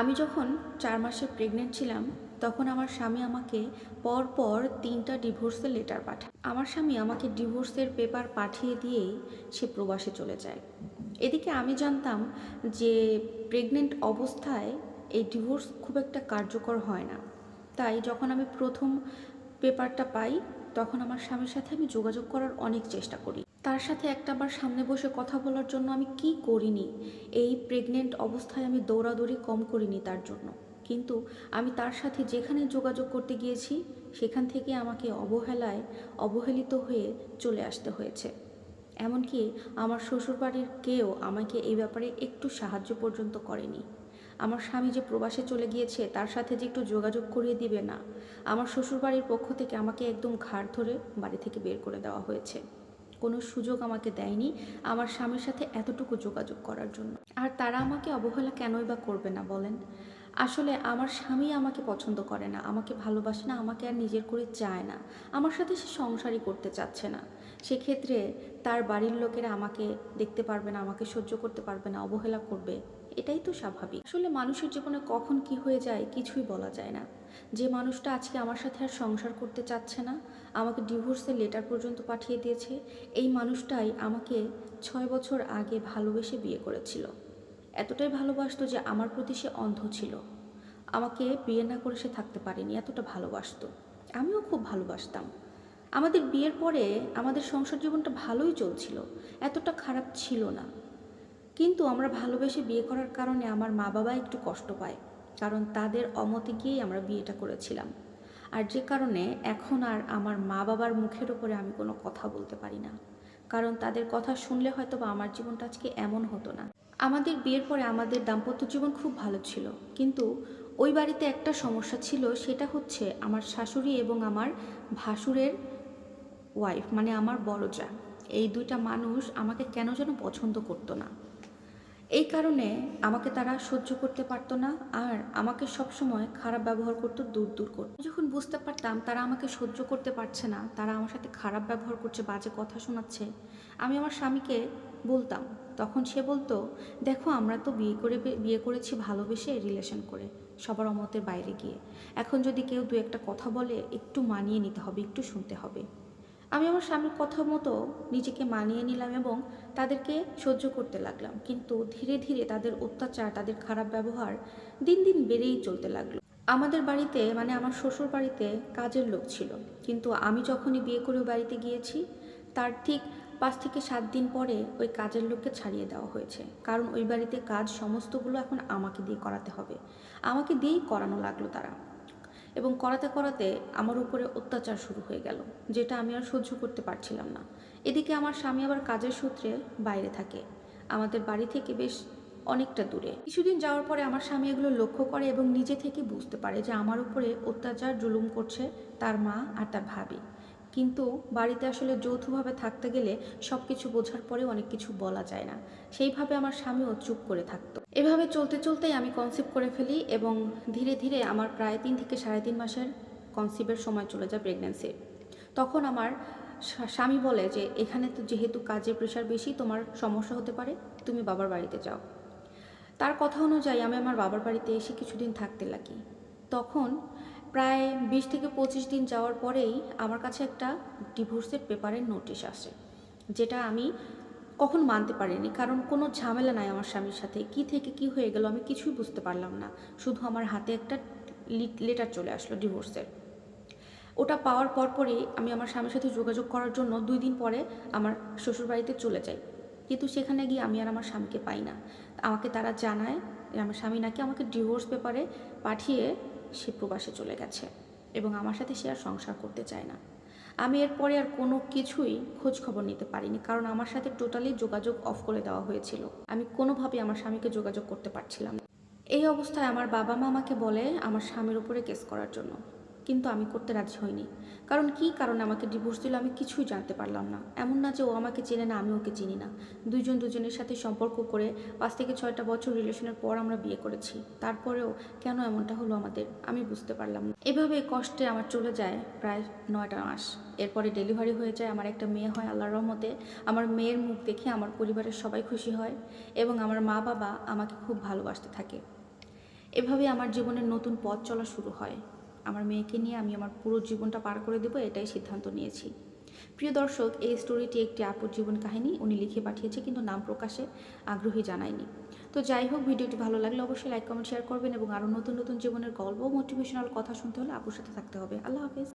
আমি যখন চার মাসে প্রেগনেন্ট ছিলাম, তখন আমার স্বামী আমাকে পর পর তিনটা ডিভোর্সের লেটার পাঠায়। আমার স্বামী আমাকে ডিভোর্সের পেপার পাঠিয়ে দিয়েই সে প্রবাসে চলে যায়। এদিকে আমি জানতাম যে প্রেগনেন্ট অবস্থায় এই ডিভোর্স খুব একটা কার্যকর হয় না। তাই যখন আমি প্রথম পেপারটা পাই, তখন আমার স্বামীর সাথে আমি যোগাযোগ করার অনেক চেষ্টা করি। তার সাথে একটাবার সামনে বসে কথা বলার জন্য আমি কি করিনি? এই প্রেগনেন্ট অবস্থায় আমি দৌড়াদৌড়ি কম করিনি তার জন্য। কিন্তু আমি তার সাথে যেখানে যোগাযোগ করতে গিয়েছি, সেখান থেকে আমাকে অবহেলায় অবহেলিত হয়ে চলে আসতে হয়েছে। এমনকি আমার শ্বশুরবাড়ির কেউ আমাকে এই ব্যাপারে একটু সাহায্য পর্যন্ত করেনি। আমার স্বামী যে প্রবাসে চলে গিয়েছে, তার সাথে যে একটু যোগাযোগ করিয়ে দিবে না, আমার শ্বশুরবাড়ির পক্ষ থেকে আমাকে একদম ঘাড় ধরে বাড়ি থেকে বের করে দেওয়া হয়েছে। কোনো সুযোগ আমাকে দেয়নি আমার স্বামীর সাথে এতটুকু যোগাযোগ করার জন্য। আর তারা আমাকে অবহেলা কেনই বা করবে না বলেন? আসলে আমার স্বামী আমাকে পছন্দ করে না, আমাকে ভালোবাসে না, আমাকে আর নিজের করে চায় না। আমার সাথে সে সংসারই করতে চাচ্ছে না। সেক্ষেত্রে তার বাড়ির লোকেরা আমাকে দেখতে পারবে না, আমাকে সহ্য করতে পারবে না, অবহেলা করবে। এটাই তো স্বাভাবিক। আসলে মানুষের জীবনে কখন কি হয়ে যায় কিছুই বলা যায় না। যে মানুষটা আজকে আমার সাথে আর সংসার করতে চাচ্ছে না, আমাকে ডিভোর্সের লেটার পর্যন্ত পাঠিয়ে দিয়েছে, এই মানুষটাই আমাকে ছয় বছর আগে ভালোবেসে বিয়ে করেছিল। এতটাই ভালোবাসতো যে আমার প্রতি সে অন্ধ ছিল। আমাকে বিয়ে না করে সে থাকতে পারেনি, এতটা ভালোবাসতো। আমিও খুব ভালোবাসতাম। আমাদের বিয়ের পরে আমাদের সংসার জীবনটা ভালোই চলছিল, এতটা খারাপ ছিল না। কিন্তু আমরা ভালোবেসে বিয়ে করার কারণে আমার মা বাবা একটু কষ্ট পায়, কারণ তাদের অমতে গিয়েই আমরা বিয়েটা করেছিলাম। আর যে কারণে এখন আর আমার মা বাবার মুখের ওপরে আমি কোনো কথা বলতে পারি না, কারণ তাদের কথা শুনলে হয়তো বা আমার জীবনটা আজকে এমন হতো না। আমাদের বিয়ের পরে আমাদের দাম্পত্য জীবন খুব ভালো ছিল, কিন্তু ওই বাড়িতে একটা সমস্যা ছিল, সেটা হচ্ছে আমার শাশুড়ি এবং আমার ভাসুরের ওয়াইফ মানে আমার বড় যা এই দুইটা মানুষ আমাকে কেন যেন পছন্দ করতো না। এই কারণে আমাকে তারা সহ্য করতে পারতো না আর আমাকে সবসময় খারাপ ব্যবহার করতো, দূর দূর করতো। যখন বুঝতে পারতাম তারা আমাকে সহ্য করতে পারছে না, তারা আমার সাথে খারাপ ব্যবহার করছে, বাজে কথা শোনাচ্ছে, আমি আমার স্বামীকে বলতাম। তখন সে বলতো, দেখো, আমরা তো বিয়ে করে বিয়ে করেছি ভালোবেসে রিলেশন করে, সবার অমতের বাইরে গিয়ে। এখন যদি কেউ দু একটা কথা বলে, একটু মানিয়ে নিতে হবে, একটু শুনতে হবে। আমি আমার স্বামীর কথা মতো নিজেকে মানিয়ে নিলাম এবং তাদেরকে সহ্য করতে লাগলাম। কিন্তু ধীরে ধীরে তাদের অত্যাচার, তাদের খারাপ ব্যবহার দিন দিন বেড়েই চলতে লাগল। আমাদের বাড়িতে মানে আমার শ্বশুর বাড়িতে কাজের লোক ছিল। কিন্তু আমি যখনই বিয়ে করে বাড়িতে গিয়েছি, তার ঠিক পাঁচ থেকে সাত দিন পরে ওই কাজের লোককে ছাড়িয়ে দেওয়া হয়েছে। কারণ ওই বাড়িতে কাজ সমস্তগুলো এখন আমাকে দিয়ে করাতে হবে। আমাকে দিয়েই করানো লাগল তারা। এবং করাতে করাতে আমার উপরে অত্যাচার শুরু হয়ে গেল, যেটা আমি আর সহ্য করতে পারছিলাম না। এদিকে আমার স্বামী আবার কাজের সূত্রে বাইরে থাকে। আমাদের বাড়ি থেকে বেশ অনেকটা দূরে। কিছুদিন যাওয়ার পরে আমার স্বামী এগুলো লক্ষ্য করে এবং নিজে থেকে বুঝতে পারে যে আমার উপরে অত্যাচার, জুলুম করছে তার মা আর তার ভাবি। কিন্তু বাড়িতে আসলে যৌথভাবে থাকতে গেলে সব কিছু বোঝার পরেও অনেক কিছু বলা যায় না। সেইভাবে আমার স্বামীও চুপ করে থাকতো। এভাবে চলতে চলতেই আমি কনসিভ করে ফেলি এবং ধীরে ধীরে আমার প্রায় তিন থেকে সাড়ে তিন মাসের কনসিভের সময় চলে যায় প্রেগনেন্সি তখন আমার স্বামী বলে যে, এখানে তো যেহেতু কাজের প্রেশার বেশি, তোমার সমস্যা হতে পারে, তুমি বাবার বাড়িতে যাও। তার কথা অনুযায়ী আমি আমার বাবার বাড়িতে এসে কিছুদিন থাকতে লাগি। তখন প্রায় বিশ থেকে পঁচিশ দিন যাওয়ার পরেই আমার কাছে একটা ডিভোর্সের পেপারের নোটিশ আসে, যেটা আমি কখন মানতে পারিনি। কারণ কোনো ঝামেলা নাই আমার স্বামীর সাথে। কি থেকে কি হয়ে গেল আমি কিছুই বুঝতে পারলাম না। শুধু আমার হাতে একটা লেটার চলে আসলো ডিভোর্সের ওটা পাওয়ার পর পরপরই আমি আমার স্বামীর সাথে যোগাযোগ করার জন্য দুই দিন পরে আমার শ্বশুরবাড়িতে চলে যাই। কিন্তু সেখানে গিয়ে আমি আর আমার স্বামীকে পাই না। আমাকে তারা জানায় যে আমার স্বামী নাকি আমাকে ডিভোর্স পেপারে পাঠিয়ে সে প্রবাসে চলে গেছে এবং আমার সাথে সে আর সংসার করতে চায় না। আমি এরপরে আর কোনো কিছুই খোঁজ খবর নিতে পারিনি, কারণ আমার সাথে টোটালি যোগাযোগ অফ করে দেওয়া হয়েছিল। আমি কোনোভাবে আমার স্বামীকে যোগাযোগ করতে পারছিলাম এই অবস্থায় আমার বাবা মা আমাকে বলে আমার স্বামীর উপরে কেস করার জন্য। কিন্তু আমি করতে রাজি হইনি। কারণ কি কারণে আমাকে ডিভোর্স দিল আমি কিছুই জানতে পারলাম না। এমন না যে ও আমাকে চেনে না, আমি ওকে চিনি না। দুইজন দুজনের সাথে সম্পর্ক করে পাঁচ থেকে ছয়টা বছর রিলেশনের পর আমরা বিয়ে করেছি। তারপরেও কেন এমনটা হলো আমাদের আমি বুঝতে পারলাম না। এভাবে কষ্টে আমার চলে যায় প্রায় নয়টা মাস। এরপরে ডেলিভারি হয়ে যায় আমার একটা মেয়ে হয় আল্লাহর রহমতে। আমার মেয়ের মুখ দেখে আমার পরিবারের সবাই খুশি হয় এবং আমার মা বাবা আমাকে খুব ভালোবাসতে থাকে। এভাবে আমার জীবনের নতুন পথ চলা শুরু হয়। আমার মেয়েকে নিয়ে আমি আমার পুরো জীবনটা পার করে দেবো, এটাই সিদ্ধান্ত নিয়েছি। প্রিয় দর্শক, এই স্টোরিটি একটি আপুর জীবন কাহিনী, উনি লিখে পাঠিয়েছে কিন্তু নাম প্রকাশে আগ্রহী জানায়নি। তো যাই হোক, ভিডিওটি ভালো লাগলে অবশ্যই লাইক কমেন্ট শেয়ার করবেন এবং আরও নতুন নতুন জীবনের গল্প মোটিভেশনাল কথা শুনতে হলে আপুর সাথে থাকতে হবে। আল্লাহ হাফেজ।